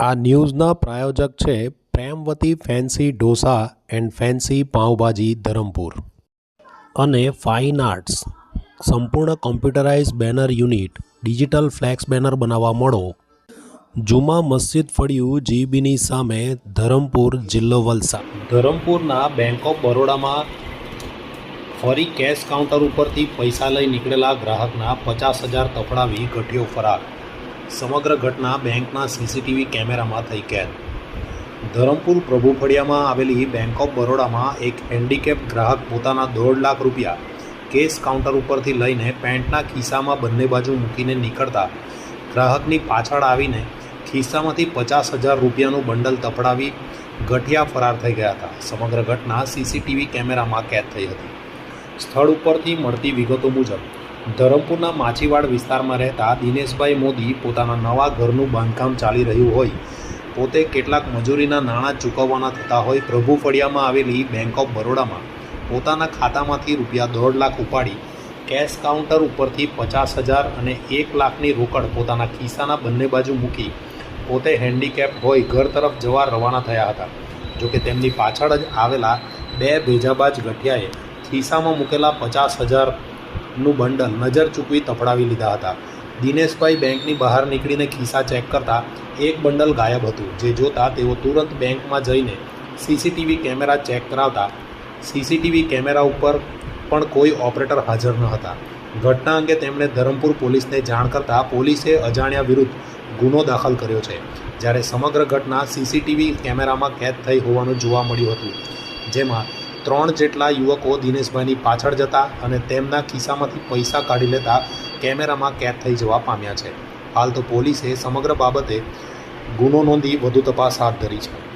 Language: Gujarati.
આ ન્યૂઝના પ્રાયોજક છે Premvati fancy dosa and fancy pav bhaji Dharampur. અને ફાઇન આર્ટ્સ. સંપૂર્ણ computerise banner unit, digital flex banner બનાવવા મળો. જુમા મસ્જિદ ફળિયું જીબીની સામે ધરમપુર જિલ્લો વલસાડ. ધરમપુરના બેંક ઓફ બરોડામાં ફરી કેશ કાઉન્ટર ઉપરથી પૈસા લઈ નીકળેલા ગ્રાહકના પચાસ હજાર તફડાવી ગઠિયો ફરાર. સમગ્ર ઘટના બેંકના સીસીટીવી કેમેરામાં થઈ કેદ. ધરમપુર પ્રભુ ફળિયામાં આવેલી બેંક ઓફ બરોડામાં એક હેન્ડીકેપ ગ્રાહક પોતાના દોઢ લાખ રૂપિયા કેશ કાઉન્ટર ઉપરથી લઈને પેન્ટના ખિસ્સામાં બંને બાજુ મૂકીને નીકળતા ગ્રાહકની પાછળ આવીને ખિસ્સામાંથી પચાસ હજાર રૂપિયાનું બંડલ તફડાવી ગઠિયા ફરાર થઈ ગયા હતા. સમગ્ર ઘટના સીસીટીવી કેમેરામાં કેદ થઈ હતી. સ્થળ ઉપરથી મળતી વિગતો મુજબ, ધરમપુરના માછીવાડ વિસ્તારમાં રહેતા દિનેશભાઈ મોદી પોતાના નવા ઘરનું બાંધકામ ચાલી રહ્યું હોય, પોતે કેટલાક મજૂરીના નાણાં ચૂકવવાના થતા હોય પ્રભુ ફળિયામાં આવેલી બેંક ઓફ બરોડામાં પોતાના ખાતામાંથી રૂપિયા દોઢ લાખ ઉપાડી કેશ કાઉન્ટર ઉપરથી પચાસ હજાર અને એક લાખની રોકડ પોતાના ખિસ્સાના બંને બાજુ મૂકી પોતે હેન્ડીકેપ હોય ઘર તરફ જવા રવાના થયા હતા. જોકે તેમની પાછળ જ આવેલા બે ભેજાબાજ ગઠિયાએ ખિસ્સામાં મૂકેલા પચાસ હજારનું બંડલ નજર ચૂકવી તફડાવી લીધા હતા. દિનેશભાઈ બેંકની બહાર નીકળીને ખિસ્સા ચેક કરતા એક બંડલ ગાયબ હતું. જે જોતા તેઓ તુરંત બેંકમાં જઈને સીસીટીવી કેમેરા ચેક કરાવતા સીસીટીવી કેમેરા ઉપર પણ કોઈ ઓપરેટર હાજર ન હતા. ઘટના અંગે તેમણે ધરમપુર પોલીસને જાણ કરતાં પોલીસે અજાણ્યા વિરુદ્ધ ગુનો દાખલ કર્યો છે, જ્યારે સમગ્ર ઘટના સીસીટીવી કેમેરામાં કેદ થઈ હોવાનું જોવા મળ્યું હતું, જેમાં ત્રણ જેટલા યુવકો દિનેશભાઈની પાછળ જતા અને તેમના ખિસ્સામાંથી પૈસા કાઢી લેતા કેમેરામાં કેદ થઈ જવા પામ્યા છે. હાલ તો પોલીસે સમગ્ર બાબતે ગુનો નોંધી વધુ તપાસ હાથ ધરી છે.